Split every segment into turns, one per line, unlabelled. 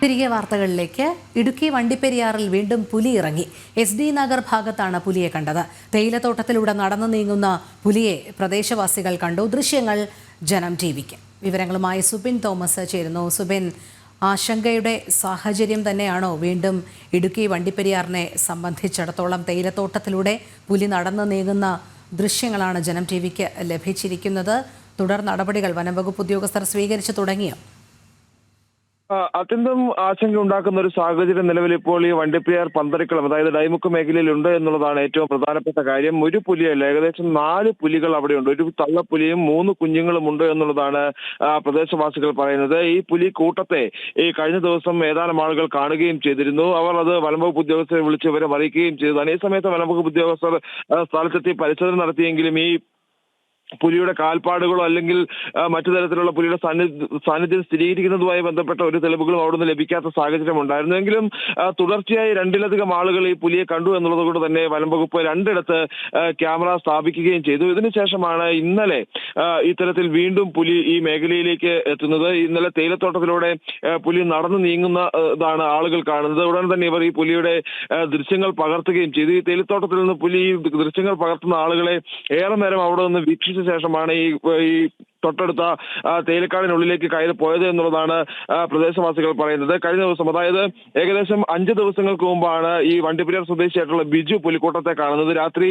തിരികെ വാർത്തകളിലേക്ക്. ഇടുക്കി വണ്ടിപ്പെരിയാറിൽ വീണ്ടും പുലി ഇറങ്ങി. എസ് ഡി നഗർ ഭാഗത്താണ് പുലിയെ കണ്ടത്. തേയിലത്തോട്ടത്തിലൂടെ നടന്നു നീങ്ങുന്ന പുലിയെ പ്രദേശവാസികൾ കണ്ടു. ദൃശ്യങ്ങൾ ജനം ടി വിക്ക്. വിവരങ്ങളുമായി സുബിൻ തോമസ് ചേരുന്നു. സുബിൻ ആശങ്കയുടെ സാഹചര്യം തന്നെയാണോ വീണ്ടും ഇടുക്കി വണ്ടിപ്പെരിയാറിനെ സംബന്ധിച്ചിടത്തോളം തേയിലത്തോട്ടത്തിലൂടെ പുലി നടന്നു നീങ്ങുന്ന ദൃശ്യങ്ങളാണ് ജനം ടി വിക്ക് ലഭിച്ചിരിക്കുന്നത്? തുടർ നടപടികൾ വനംവകുപ്പ് ഉദ്യോഗസ്ഥർ സ്വീകരിച്ചു തുടങ്ങിയോ?
അത്യന്തം ആശങ്ക ഉണ്ടാക്കുന്ന ഒരു സാഹചര്യം നിലവിൽ ഇപ്പോൾ ഈ വണ്ടിപ്പെരിയാർ പന്തറിക്കളം അതായത് ഡൈമുക്ക് മേഖലയിൽ ഉണ്ട് എന്നുള്ളതാണ് ഏറ്റവും പ്രധാനപ്പെട്ട കാര്യം. ഒരു പുലിയല്ല ഏകദേശം നാല് പുലികൾ അവിടെയുണ്ട്. ഒരു തള്ളപ്പുലിയും മൂന്ന് കുഞ്ഞുങ്ങളും ഉണ്ട് എന്നുള്ളതാണ് പ്രദേശവാസികൾ പറയുന്നത്. ഈ പുലി കൂട്ടത്തെ ഈ കഴിഞ്ഞ ദിവസം ഏതാനും ആളുകൾ കാണുകയും ചെയ്തിരുന്നു. അവർ അത് വനംവകുപ്പ് ഉദ്യോഗസ്ഥരെ വിളിച്ച് ഇവരെ അറിയിക്കുകയും ചെയ്തതാണ്. ഈ സമയത്ത് വനംവകുപ്പ് ഉദ്യോഗസ്ഥർ സ്ഥലത്തെത്തി പരിശോധന നടത്തിയെങ്കിലും ഈ പുലിയുടെ കാൽപ്പാടുകളോ അല്ലെങ്കിൽ മറ്റു തരത്തിലുള്ള പുലിയുടെ സാന്നിധ്യം സ്ഥിരീകരിക്കുന്നതുമായി ബന്ധപ്പെട്ട ഒരു തെളിവുകളും അവിടുന്ന് ലഭിക്കാത്ത സാഹചര്യം ഉണ്ടായിരുന്നെങ്കിലും തുടർച്ചയായി രണ്ടിലധികം ആളുകൾ ഈ പുലിയെ കണ്ടു എന്നുള്ളത് കൊണ്ട് തന്നെ വനം വകുപ്പ് രണ്ടിടത്ത് ക്യാമറ സ്ഥാപിക്കുകയും ചെയ്തു. ഇതിനുശേഷമാണ് ഇന്നലെ ഇത്തരത്തിൽ വീണ്ടും പുലി ഈ മേഖലയിലേക്ക് എത്തുന്നത്. ഇന്നലെ തേയിലത്തോട്ടത്തിലൂടെ പുലി നടന്നു നീങ്ങുന്നതാണ് ആളുകൾ കാണുന്നത്. ഉടൻ തന്നെ ഇവർ ഈ പുലിയുടെ ദൃശ്യങ്ങൾ പകർത്തുകയും ചെയ്തു. ഈ തേയിലത്തോട്ടത്തിൽ നിന്ന് പുലി ഈ ദൃശ്യങ്ങൾ പകർത്തുന്ന ആളുകളെ ഏറെ നേരം അവിടെ നിന്ന് വീക്ഷിച്ച ശേഷമാണ് ഈ ഈ തൊട്ടടുത്ത തേയിലക്കാടിനുള്ളിലേക്ക് കയറി പോയത് എന്നുള്ളതാണ് പ്രദേശവാസികൾ പറയുന്നത്. കഴിഞ്ഞ ദിവസം അതായത് ഏകദേശം അഞ്ച് ദിവസങ്ങൾക്ക് മുമ്പാണ് ഈ വണ്ടിപ്പെരിയാർ സ്വദേശിയായിട്ടുള്ള ബിജു പുലിക്കൂട്ടത്തെ കാണുന്നത്. രാത്രി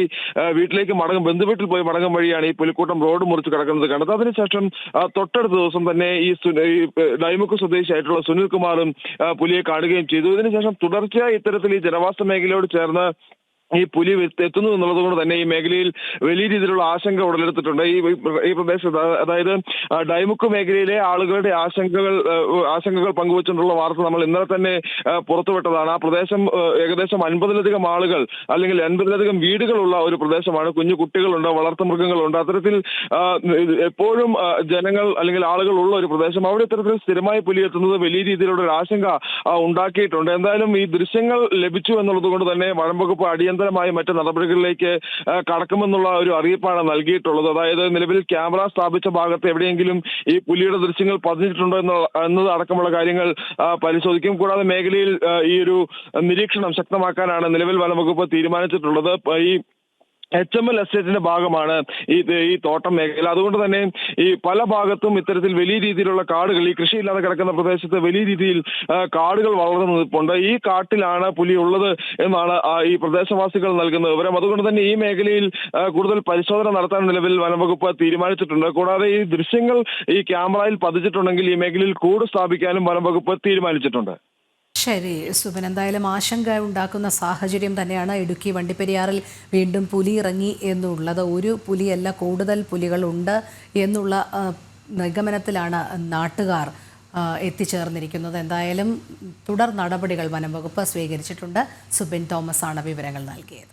വീട്ടിലേക്ക് മടങ്ങും ബന്ധുവീട്ടിൽ പോയി മടങ്ങും വഴിയാണ് ഈ പുലിക്കൂട്ടം റോഡ് മുറിച്ച് കിടക്കുന്നത് കണ്ടത്. അതിനുശേഷം തൊട്ടടുത്ത ദിവസം തന്നെ ഈ ഡൈമുക്ക് സ്വദേശിയായിട്ടുള്ള സുനിൽ കുമാറും പുലിയെ കാണുകയും ചെയ്തു. ഇതിനുശേഷം തുടർച്ചയായി ഇത്തരത്തിൽ ഈ ജനവാസ മേഖലയോട് ചേർന്ന് ഈ പുലി എത്ത് എത്തുന്നു എന്നുള്ളത് കൊണ്ട് തന്നെ ഈ മേഖലയിൽ വലിയ രീതിയിലുള്ള ആശങ്ക ഉടലെടുത്തിട്ടുണ്ട്. ഈ ഈ പ്രദേശത്ത് അതായത് ഡൈമുക്ക് മേഖലയിലെ ആളുകളുടെ ആശങ്കകൾ ആശങ്കകൾ പങ്കുവച്ചുകൊണ്ടുള്ള വാർത്ത നമ്മൾ ഇന്നലെ തന്നെ പുറത്തുവിട്ടതാണ്. ആ പ്രദേശം ഏകദേശം അൻപതിലധികം ആളുകൾ അല്ലെങ്കിൽ അൻപതിലധികം വീടുകളുള്ള ഒരു പ്രദേശമാണ്. കുഞ്ഞു കുട്ടികളുണ്ട് വളർത്തുമൃഗങ്ങളുണ്ട് അത്തരത്തിൽ ആ, ഇത് എപ്പോഴും ജനങ്ങൾ അല്ലെങ്കിൽ ആളുകൾ ഉള്ള ഒരു പ്രദേശം. അവിടെ ഇത്തരത്തിൽ സ്ഥിരമായി പുലി എത്തുന്നത് വലിയ രീതിയിലുള്ള ഒരു ആശങ്ക ഉണ്ടാക്കിയിട്ടുണ്ട്. എന്തായാലും ഈ ദൃശ്യങ്ങൾ ലഭിച്ചു എന്നുള്ളത് കൊണ്ട് തന്നെ വനം വകുപ്പ് അടിയന്തരമായി മറ്റ് നടപടികളിലേക്ക് കടക്കുമെന്നുള്ള ഒരു അറിയിപ്പാണ് നൽകിയിട്ടുള്ളത്. അതായത് നിലവിൽ ക്യാമറ സ്ഥാപിച്ച ഭാഗത്ത് എവിടെയെങ്കിലും ഈ പുലിയുടെ ദൃശ്യങ്ങൾ പതിഞ്ഞിട്ടുണ്ടോ എന്ന എന്നത് അടക്കമുള്ള കാര്യങ്ങൾ പരിശോധിക്കും. കൂടാതെ മേഖലയിൽ ഈ ഒരു നിരീക്ഷണം ശക്തമാക്കാനാണ് നിലവിൽ വനം വകുപ്പ് തീരുമാനിച്ചിട്ടുള്ളത്. ഈ എച്ച് എം എൽ എസ്റ്റേറ്റിന്റെ ഭാഗമാണ് ഈ ഈ തോട്ടം മേഖല. അതുകൊണ്ട് തന്നെ ഈ പല ഭാഗത്തും ഇത്തരത്തിൽ വലിയ രീതിയിലുള്ള കാടുകൾ ഈ കൃഷിയില്ലാതെ കിടക്കുന്ന പ്രദേശത്ത് വലിയ രീതിയിൽ കാടുകൾ വളർന്നു നിൽപ്പുണ്ട് ഈ കാട്ടിലാണ് പുലി ഉള്ളത് എന്നാണ് ഈ പ്രദേശവാസികൾ നൽകുന്ന വിവരം. അതുകൊണ്ട് തന്നെ ഈ മേഖലയിൽ കൂടുതൽ പരിശോധന നടത്താൻ നിലവിൽ വനംവകുപ്പ് തീരുമാനിച്ചിട്ടുണ്ട്. കൂടാതെ ഈ ദൃശ്യങ്ങൾ ഈ ക്യാമറയിൽ പതിച്ചിട്ടുണ്ടെങ്കിൽ ഈ മേഖലയിൽ കൂട് സ്ഥാപിക്കാനും വനംവകുപ്പ് തീരുമാനിച്ചിട്ടുണ്ട്.
ശരി സുബൻ എന്തായാലും ആശങ്ക ഉണ്ടാക്കുന്ന സാഹചര്യം തന്നെയാണ് ഇടുക്കി വണ്ടിപ്പെരിയാറിൽ വീണ്ടും പുലി ഇറങ്ങി എന്നുള്ളത്. ഒരു പുലിയല്ല കൂടുതൽ പുലികളുണ്ട് എന്നുള്ള നിഗമനത്തിലാണ് നാട്ടുകാർ എത്തിച്ചേർന്നിരിക്കുന്നത്. എന്തായാലും തുടർ നടപടികൾ വനം വകുപ്പ് സ്വീകരിച്ചിട്ടുണ്ട്. സുബിൻ തോമസ് ആണ് വിവരങ്ങൾ നൽകിയത്.